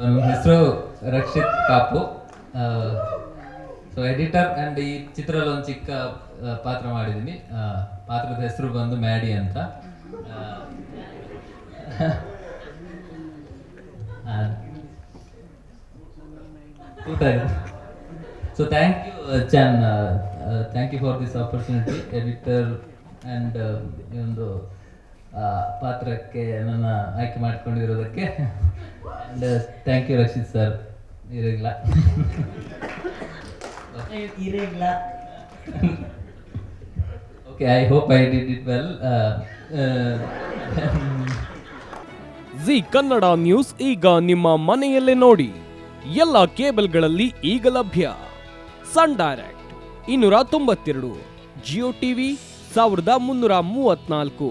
ನನ್ನ ಹೆಸರು Rakshit Kapu. So editor and ಈ ಚಿತ್ರದಲ್ಲಿ ಒಂದು ಚಿಕ್ಕ ಪಾತ್ರ ಮಾಡಿದ್ದೀನಿ ಪಾತ್ರದ ಹೆಸರು ಬಂದು ಮ್ಯಾಡಿ ಅಂತ. So thank you Chan thank you for this opportunity editor and ಈ ಒಂದು ಪಾತ್ರಕ್ಕೆ ನನ್ನ ಆಯ್ಕೆ ಮಾಡಿಕೊಂಡಿರೋದಕ್ಕೆ and thank you Rakshit sir ಇರಲಿಲ್ಲ ಇರಲ್ಲ okay I hope I did it well Zee Kannada news ಈಗ ನಿಮ್ಮ ಮನೆಯಲ್ಲೇ ನೋಡಿ. ಎಲ್ಲ ಕೇಬಲ್ಗಳಲ್ಲಿ ಈಗ ಲಭ್ಯ. ಸನ್ ಡೈರೆಕ್ಟ್ ಇನ್ನೂರ ತೊಂಬತ್ತೆರಡು ಜಿಯೋ ಟಿವಿ ಸಾವಿರದ ಮುನ್ನೂರ ಮೂವತ್ನಾಲ್ಕು.